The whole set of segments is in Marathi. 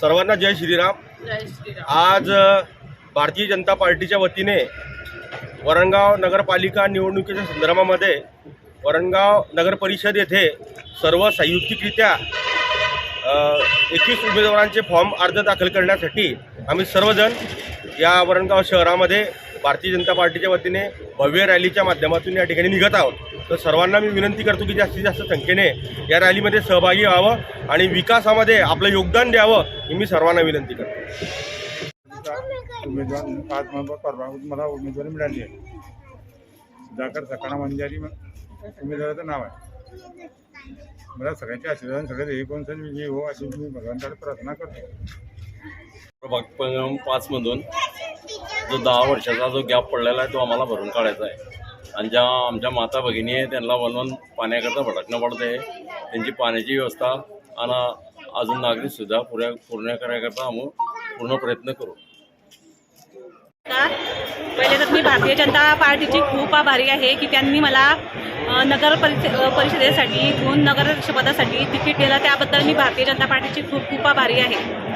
सर्वांना जय श्रीराम. जय श्रीराम. आज भारतीय जनता पार्टीच्या वतीने वरणगाव नगरपालिका निवडणुकीच्या संदर्भामध्ये वरणगाव नगर परिषद येथे सर्व संयुक्तिकरित्या एकवीस उमेदवारांचे फॉर्म अर्ज दाखल करण्यासाठी आम्ही सर्वजण या वरणगाव शहरामध्ये भारतीय जनता पार्टीच्या वतीने भव्य रॅलीच्या माध्यमातून या ठिकाणी निघत आहोत. तर सर्वांना मी विनंती करतो की जास्तीत जास्त संख्येने या रॅलीमध्ये सहभागी व्हावं आणि विकासामध्ये आपलं योगदान द्यावं ही मी सर्वांना विनंती करतो. उमेदवार आज मला परवा मला उमेदवारी मिळाली आहे. सुधाकर सकाळा मंजारी उमेदवाराचं नाव आहे. मला सगळ्यांच्या आशीर्वाद सगळे हे कोण विजयी हो अशी मी भगवंताला प्रार्थना करतो. पाचमधून जो दहा वर्षाचा जो गॅप पडलेला आहे तो आम्हाला भरून काढायचा आहे. आणि ज्या आमच्या माता भगिनी आहे त्यांना वनवन पाण्याकरता भटकणं पडतं आहे त्यांची पाण्याची व्यवस्था आणि अजून नागरिक सुद्धा पुऱ्या पूर्ण करण्याकरता आम्ही पूर्ण प्रयत्न करू. पहिले तर मी भारतीय जनता पार्टीची खूप आभारी आहे की त्यांनी मला नगर परिष परिषदेसाठी इथून नगराध्यक्षपदासाठी तिकीट दिलं. त्याबद्दल मी भारतीय जनता पार्टीची खूप खूप आभारी आहे.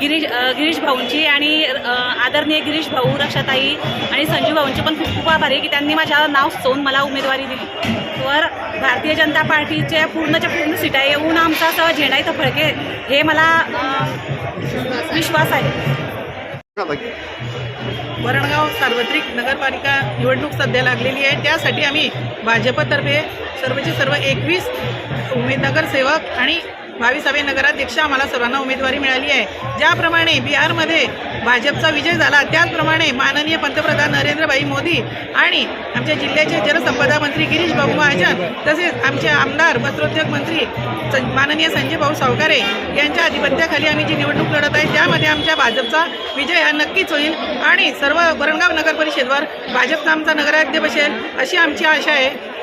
गिरीश गिरीश भाऊंची आणि आदरणीय गिरीश भाऊ रक्षाताई आणि संजीव भाऊंची पण खूप खूप आभारी आहे की त्यांनी माझ्या नाव सुचवून मला उमेदवारी दिली. तर भारतीय जनता पार्टीच्या पूर्णच्या पूर्ण सीटा येऊन आमचा असं झेंडा इथं फडके हे मला विश्वास आहे. वरणगाव सार्वत्रिक नगरपालिका निवडणूक सध्या लागलेली आहे. त्यासाठी आम्ही भाजपतर्फे सर्वचे सर्व एकवीस उमेद नगरसेवक आणि बावीसावे नगराध्यक्ष आम्हाला सर्वांना उमेदवारी मिळाली आहे. ज्याप्रमाणे बिहारमध्ये भाजपचा विजय झाला त्याचप्रमाणे माननीय पंतप्रधान नरेंद्रभाई मोदी आणि आमच्या जिल्ह्याचे जलसंपदा मंत्री गिरीश भाऊ महाजन तसेच आमचे आमदार वस्त्रोद्योग मंत्री सं- माननीय संजय भाऊ सावकारे यांच्या अधिपत्याखाली आम्ही जी निवडणूक लढत आहे त्यामध्ये आमच्या भाजपचा विजय हा नक्कीच होईल आणि सर्व वरणगाव नगर परिषदवर भाजपचा आमचा नगराध्यक्ष बसेल अशी आमची आशा आहे.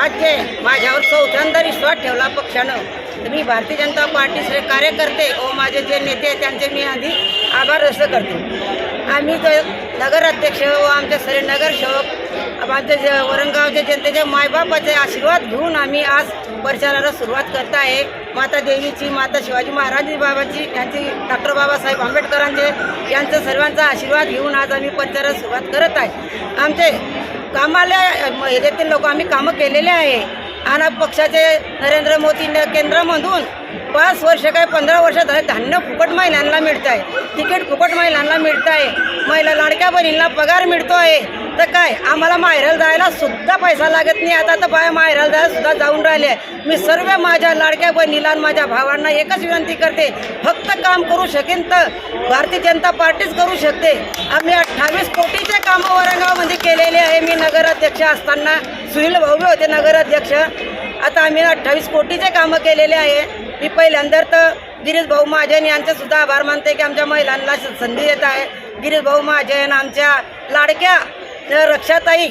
आज जे माझ्यावर चौथ्यांदा विश्वास ठेवला पक्षानं. तर मी भारतीय जनता पार्टीचे कार्यकर्ते व माझे जे नेते आहेत त्यांचे मी आधी आभार व्यक्त करतो. आम्ही जे नगराध्यक्ष व आमचे सरे नगरसेवक आमचे जे वरणगावचे जनतेचे मायबापाचे आशीर्वाद घेऊन आम्ही आज प्रचाराला सुरुवात करत आहे. माता देवीची माता शिवाजी महाराज बाबाची यांची डॉक्टर बाबासाहेब आंबेडकरांचे यांचं सर्वांचा आशीर्वाद घेऊन आज आम्ही प्रचाराला सुरुवात करत आहे. आमचे कामाला येथील लोक आम्ही कामं केलेले आहे. आणि पक्षाचे नरेंद्र मोदी केंद्रामधून पाच वर्ष काय पंधरा वर्ष झाले धान्य फुकट महिलांना मिळत आहे तिकीट फुकट महिलांना मिळत आहे महिला लाडक्या बहिणींना पगार मिळतो आहे तर काय? आम्हाला माहेराला जायला सुद्धा पैसा लागत नाही. आता तर बाया माहेराला जायला सुद्धा जाऊन राहिले आहे. मी सर्व माझ्या लाडक्या बहिणीला आणि माझ्या भावांना एकच विनंती करते. फक्त काम करू शकेन तर भारतीय जनता पार्टीच करू शकते. आम्ही अठ्ठावीस कोटीचे कामं औरंगाबादमध्ये केलेले आहे. मी नगराध्यक्ष असताना सुनील भव्य होते नगराध्यक्ष. आता आम्ही अठ्ठावीस कोटीचे कामं केलेले आहे. मी पहिल्यांदा तर गिरीश भाऊ महाजन यांचे सुद्धा आभार मानते की आमच्या महिलांना संधी देत आहे. गिरीश भाऊ महाजन आमच्या लाडक्या रक्षाताई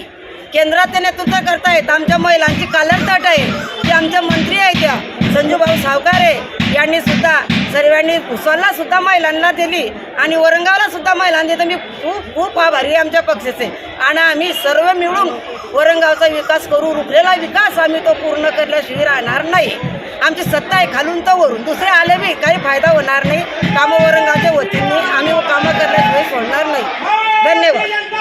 केंद्रात नेतृत्व करतायत. आमच्या महिलांची कालरताट आहे. ती आमच्या मंत्री आहेत त्या संजूभाऊ सावकारे यांनी सुद्धा सर्वांनी उसाला सुद्धा महिलांना दिली आणि वरंगावला सुद्धा महिलांना दिली. मी खूप खूप आभारी आमच्या पक्षाचे. आणि आम्ही सर्व मिळून वरंगावचा विकास करू रुखलेला विकास आम्ही तो पूर्ण केल्याशिवाय राहणार नाही. आमची सत्ता आहे खालून तर वरून. दुसरे आले बी काही फायदा होणार नाही. कामं वरंगावच्या वतीने आम्ही कामं करण्याशिवाय सोडणार नाही. धन्यवाद.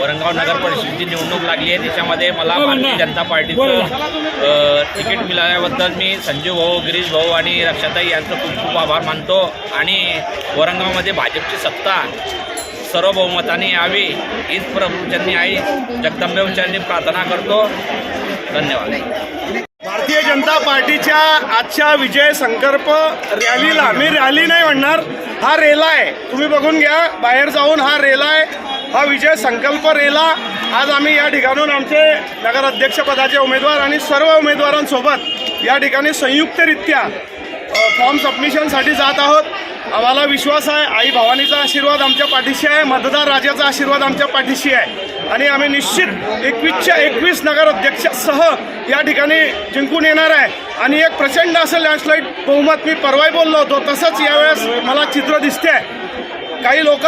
वरणगाव नगर परिषदेची निवडणूक लागली आहे. त्याच्यामध्ये मला भारतीय जनता पार्टीचं तिकीट मिळाल्याबद्दल मी संजीव भाऊ गिरीश भाऊ आणि रक्षाताई यांचं खूप खूप आभार मानतो. आणि वरणगावमध्ये भाजपची सत्ता सर्व बहुमताने यावी हीच प्रभूच्यांनी आई जगदंबेच्यांनी प्रार्थना करतो. धन्यवाद. भारतीय जनता पार्टीच्या आजच्या विजय संकल्प रॅलीला मी रॅली नाही म्हणणार हा रेला आहे. तुम्ही बघून घ्या बाहेर जाऊन हा रेला आहे. हा विजय संकल्प रेला. आज आम्ही या ठिकाणून आमचे नगराध्यक्षपदाचे उमेदवार आणि सर्व उमेदवारांसोबत या ठिकाणी संयुक्तरित्या फॉर्म सबमिशनसाठी जात आहोत. आम्हाला विश्वास आहे. आई भवानीचा आशीर्वाद आमच्या पाठीशी आहे. मतदार राजाचा आशीर्वाद आमच्या पाठीशी आहे. आणि आम्ही निश्चित एकवीसच्या एकवीस नगराध्यक्षासह या ठिकाणी जिंकून येणार आहे. आणि एक प्रचंड असं लँडस्लाईड बहुमत मी परवाही बोललो होतो. तसंच यावेळेस मला चित्र दिसते आहे काही लोक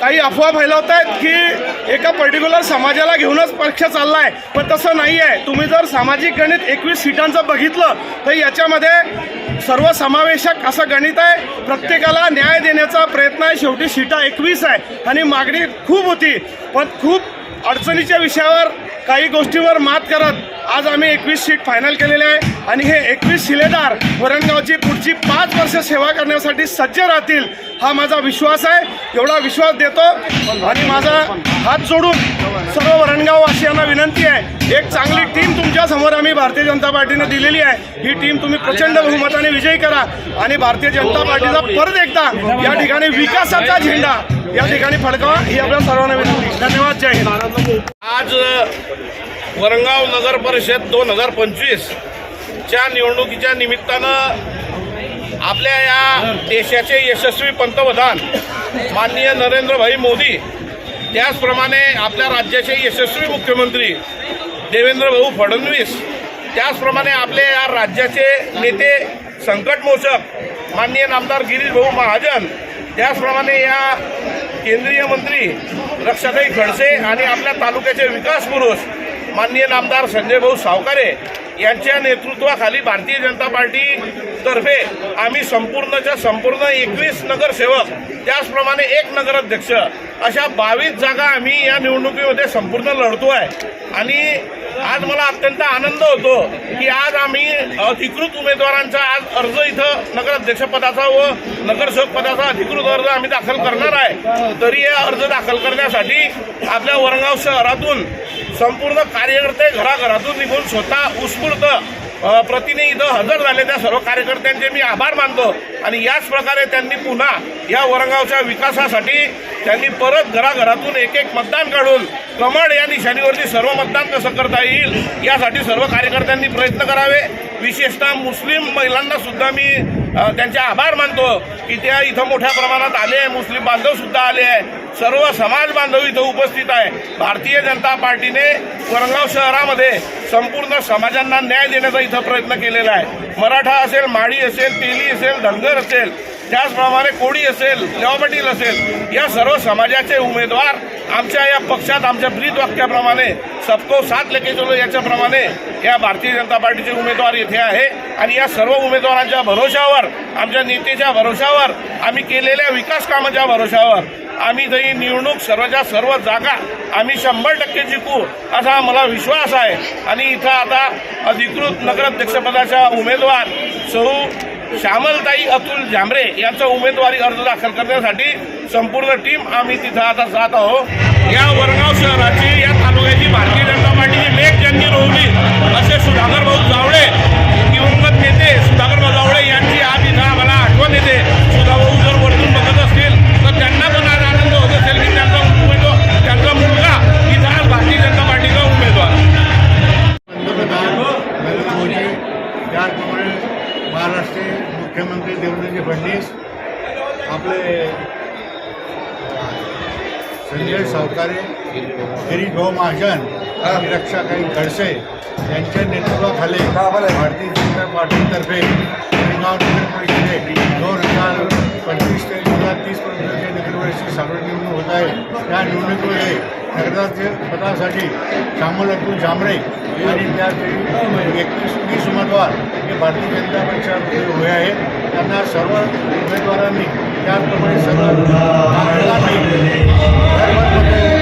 काही अफवा फैलवत आहेत की एका पर्टिक्युलर समाजाला घेऊनच पक्ष चालला आहे पण तसं नाही आहे तुम्ही जर सामाजिक गणित एकवीस सीटांचं बघितलं तर याच्यामध्ये सर्वसमावेशक असं गणित आहे. प्रत्येकाला न्याय देण्याचा प्रयत्न आहे. शेवटी सीटा एकवीस आहे. आणि मागणी खूप होती. पण खूप अडचणीच्या विषयावर काही गोष्टीवर मात करत आज आम्ही एकवीस सीट फायनल केलेले आहे. आणि हे एकवीस शिलेदार वरणगावची पुढची पाच वर्ष सेवा करण्यासाठी सज्ज राहतील हा माझा विश्वास आहे. एवढा विश्वास देतो. आणि माझा हात जोडून सर्व वरणगाववासियांना विनंती आहे. एक चांगली टीम तुमच्यासमोर आम्ही भारतीय जनता पार्टीने दिलेली आहे. ही टीम तुम्ही प्रचंड बहुमताने विजयी करा. आणि भारतीय जनता पार्टीचा परत एकदा या ठिकाणी विकासाचा झेंडा या ठिकाणी फडकावा ही आपल्या सर्वांना विनंती. धन्यवाद जय हिंद. आज वरंगाव नगर परिषद दोन हजार पंचवीसच्या निवडणुकीच्या निमित्तानं आपल्या या देशाचे यशस्वी पंतप्रधान माननीय नरेंद्रभाई मोदी त्याचप्रमाणे आपल्या राज्याचे यशस्वी मुख्यमंत्री देवेंद्र भाऊ फडणवीस त्याचप्रमाणे आपले या राज्याचे नेते संकटमोचक माननीय नामदार गिरीश भाऊ महाजन त्याचप्रमाणे या केंद्रीय मंत्री रक्षाताई खडसे आणि आपल्या तालुक्याचे विकास पुरुष माननीय नामदार संजय भाऊ सावकारे यांच्या नेतृत्वाखाली भारतीय जनता पार्टीतर्फे आम्ही संपूर्णच्या संपूर्ण एकवीस नगरसेवक त्याचप्रमाणे एक नगराध्यक्ष अशा बावीस जागा आम्ही या निवडणुकीमध्ये संपूर्ण लढतो आहे आणि आज मला अत्यंत आनंद होतो की आज आम्ही अधिकृत उमेदवारांचा आज अर्ज इथं नगराध्यक्षपदाचा व नगरसेवक पदाचा अधिकृत अर्ज आम्ही दाखल करणार आहे. तरी हे अर्ज दाखल करण्यासाठी आपल्या वरंगाव शहरातून संपूर्ण कार्यकर्ते घराघरातून निघून स्वतः उत्स्फूर्त प्रतिनिधी इथं हजर झाले त्या सर्व कार्यकर्त्यांचे मी आभार मानतो. आणि याच प्रकारे त्यांनी पुन्हा या वरंगावच्या विकासासाठी त्यांनी परत घराघरातून एक एक मतदान काढून कमळ या निशाणीवरती सर्व मतदान कसं करता येईल यासाठी सर्व कार्यकर्त्यांनी प्रयत्न करावे. विशेषतः मुस्लिम महिलांना सुद्धा मी त्यांचे आभार मानतो की त्या इथं मोठ्या प्रमाणात आले आहे. मुस्लिम बांधव सुद्धा आले आहे. सर्व समाज बांधव इथं उपस्थित आहे. भारतीय जनता पार्टीने वरंगाव शहरामध्ये संपूर्ण समाजांना न्याय देण्याचा इथं प्रयत्न केलेला आहे. मराठा असेल माळी असेल तेली असेल धनगर असेल त्याचप्रमाणे कोडी असेल लेवा पाटील असेल या सर्व समाजाचे उमेदवार आमच्या या पक्षात आमच्या ब्रीद वाक्याप्रमाणे सबको साथ लेके चलो याच्याप्रमाणे या भारतीय जनता पार्टीचे उमेदवार येथे आहे. आणि या सर्व उमेदवारांच्या भरोशावर आमच्या नेतेच्या भरोशावर आम्ही केलेल्या विकास कामाच्या भरोशावर आम्ही जरी निवडणूक सर्वच्या सर्व जागा आम्ही शंभर टक्के जिंकू असा मला विश्वास आहे. आणि इथं आता अधिकृत नगराध्यक्षपदाच्या उमेदवार सौ श्यामलताई अतुल झांबरे यांचा उमेदवारी अर्ज दाखल करण्यासाठी संपूर्ण टीम आम्ही तिथं आता जात आहोत. या वरगाव शहराची या तालुक्याची भारतीय जनता पार्टीची लेख ज्यांनी रोवली असे सुधाकर भाऊ जावळे आपले संजय सावकारे गिरीश भाऊ महाजन आणि रक्षाताई खडसे यांच्या नेतृत्वाखाली भारतीय जनता पार्टीतर्फे नगर परिषदेत दोन हजार पंचवीस ते दोन हजार तीसपर्यंतचे नगरपरिषद सार्वजनिक निवडणूक होत आहे. त्या निवडणुकीमध्ये नगराध्यक्ष पदासाठी श्यामल अतुल झांबरे आणि त्यासाठी एकवीस वीस उमेदवार हे भारतीय जनता पक्षामध्ये उभे आहेत. त्यांना सर्व उमेदवारांनी त्याचप्रमाणे सर्व नागरिकांनी धर्ममध्ये